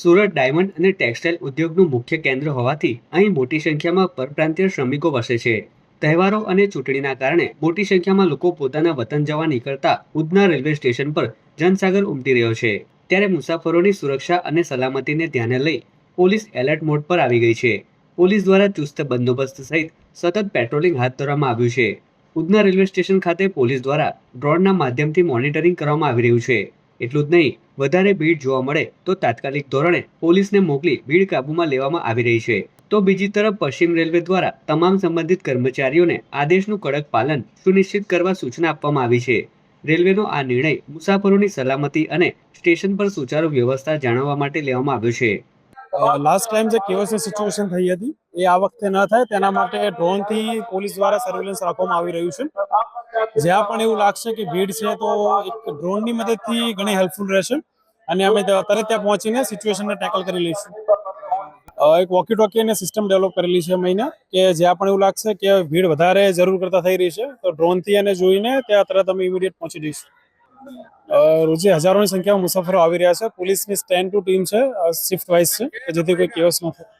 Surat diamond અને textile ઉદ્યોગનું મુખ્ય કેન્દ્ર હોવાથી અહીં મોટી સંખ્યામાં પરપ્રાંતીય શ્રમિકો વસે છે. તહેવારો અને ચૂંટણીના કારણે મોટી સંખ્યામાં લોકો પોતાના વતન જવા નીકળતા ઉધના રેલવે સ્ટેશન પર જનસાગર ઉમટી રહ્યો છે. ત્યારે મુસાફરોની સુરક્ષા અને સલામતીને ધ્યાને લઈ પોલીસ એલર્ટ મોડ પર આવી ગઈ છે. પોલીસ દ્વારા ચુસ્ત બંદોબસ્ત સહિત સતત પેટ્રોલિંગ હાથ ધરવામાં આવ્યું છે. ઉધના રેલવે સ્ટેશન ખાતે પોલીસ દ્વારા ડ્રોનના માધ્યમથી મોનિટરિંગ કરવામાં આવી રહ્યું છે. એટલું જ નહીં, વધારે ભીડ જોવા મળે તો તાત્કાલિક ધોરણે પોલીસને મોકલી ભીડ કાબૂમાં લેવામાં આવી રહી છે. તો બીજી તરફ પશ્ચિમ રેલવે દ્વારા તમામ સંબંધિત કર્મચારીઓને આદેશનું કડક પાલન સુનિશ્ચિત કરવા સૂચના આપવામાં આવી છે. રેલવેનો આ નિર્ણય મુસાફરોની સલામતી અને સ્ટેશન પર સુચારુ વ્યવસ્થા જાળવવા માટે લેવામાં આવ્યો છે. લાસ્ટ ટાઈમ જે કેવસની સિચ્યુએશન થઈ હતી, એ આ વખતે ન થાય, તેના માટે ડ્રોનથી પોલીસ દ્વારા સર્વેલન્સ રાખવામાં આવી રહ્યું છે. જ્યાં પણ એવું લાગશે કે ભીડ છે તો એક ડ્રોનની મદદથી ઘણી હેલ્પફુલ રહેશે. અને અમે તરત ત્યાં પહોંચીને સિચ્યુએશનને ટેકલ કરી લઈશું. એક વોકી ટોકી અને સિસ્ટમ ડેવલપ કરેલી છે મહિને, કે જ્યાં પણ એવું લાગશે કે ભીડ વધારે જરૂર કરતાં થઈ રહી છે, તો ડ્રોનથી એને જોઈને ત્યાં તરત અમે ઇમિડિયેટ પહોંચી જઈશું. રોજે હજારોની સંખ્યામાં મુસાફરો આવી રહ્યા છે. પોલીસની સ્ટેન્ડ ટુ ટીમ છે શિફ્ટ વાઇઝ છે જેથી કોઈ કેસ ન થાય.